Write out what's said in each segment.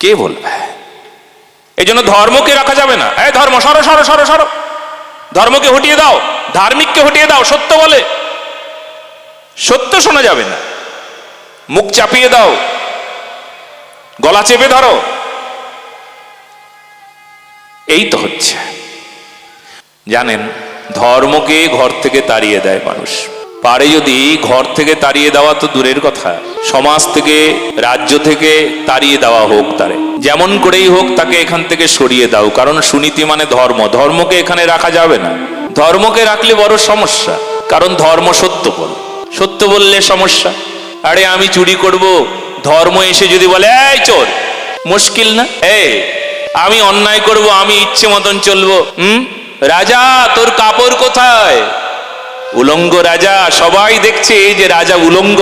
কে বলবে? এই জন্য ধর্মকে রাখা যাবে না। এই ধর্ম, সরো সরো সরো সরো। ধর্মকে হটিয়ে দাও, ধার্মিককে হটিয়ে দাও, সত্য বলে। সত্য শোনা যাবে না। মুখ চাপিয়ে দাও। গলা চেপে ধরো। এই তো হচ্ছে। জানেন, ধর্মকে ঘর থেকে তাড়িয়ে দেয় মানুষ। পারে যদি ঘর থেকে তাড়িয়ে দেওয়া তো দূরের কথা, সমাজ থেকে, রাজ্য থেকে তাড়িয়ে দেওয়া হোক তারে। যেমন করেই হোক তাকে এখান থেকে সরিয়ে দাও, কারণ সুনীতি মানে ধর্ম। ধর্মকে এখানে রাখা যাবে না। ধর্মকে রাখলে বড় সমস্যা, কারণ ধর্ম সত্য বল। সত্য বললে সমস্যা। আরে আমি চুরি করব, ধর্ম এসে যদি বলে, এই চোর, মুশকিল না? এই আমি অন্যায় করব, আমি ইচ্ছে মতন চলবো। হুম? রাজা, তোর কাপড় কোথায়? উলঙ্গ রাজা, সবাই দেখছে যে রাজা উলঙ্গ,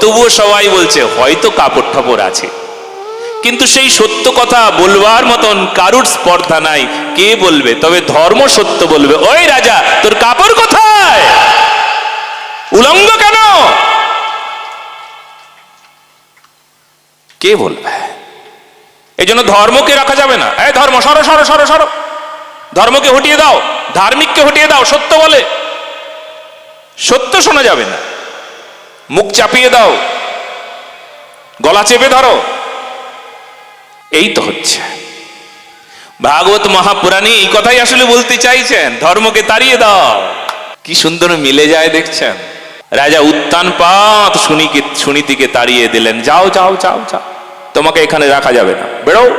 তবুও সবাই বলছে, হয়তো কাপড় ঠাপড় আছে। কিন্তু সেই সত্য কথা বলবার মতন কারুর স্পর্ধা নাই। কে বলবে? তবে ধর্ম সত্য বলবে। ওই রাজা, তোর কাপড় কোথায়? উলঙ্গ কেন? কে বলবে? এই জন্য ধর্মকে রাখা যাবে না। এই ধর্ম, সরো সরো সরো সরো। ধর্মকে হটিয়ে দাও, ধার্মিককে হটিয়ে দাও, সত্য বলে। সত্য শোনা যাবে না। মুখ চাপিয়ে দাও। গলা চেপে ধরো। এই তো হচ্ছে। ভাগবত মহাপুরাণী এই কথাই আসলে বলতে চাইছেন, ধর্মকে তাড়িয়ে দাও। কি সুন্দর মিলে যায় দেখছেন। রাজা উত্তান পাত শুনিকে, সুনীতিকে তাড়িয়ে দিলেন, যাও যাও যাও যাও। তোমাকে এখানে রাখা যাবে না। বেরো।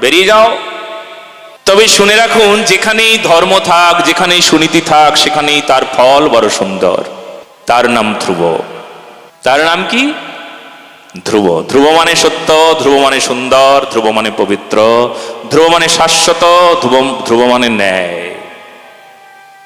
বেরিয়ে যাও। তবে শুনে রাখুন, যেখানেই ধর্ম থাক, যেখানেই সুনীতি থাক, সেখানেই তার ফল বড় সুন্দর। তার নাম ধ্রুব। তার নাম কি? ধ্রুব। ধ্রুব মানে সত্য, ধ্রুব মানে সুন্দর, ধ্রুব মানে পবিত্র, ধ্রুব মানে শাশ্বত, ধ্রুব ধ্রুব মানে ন্যায়।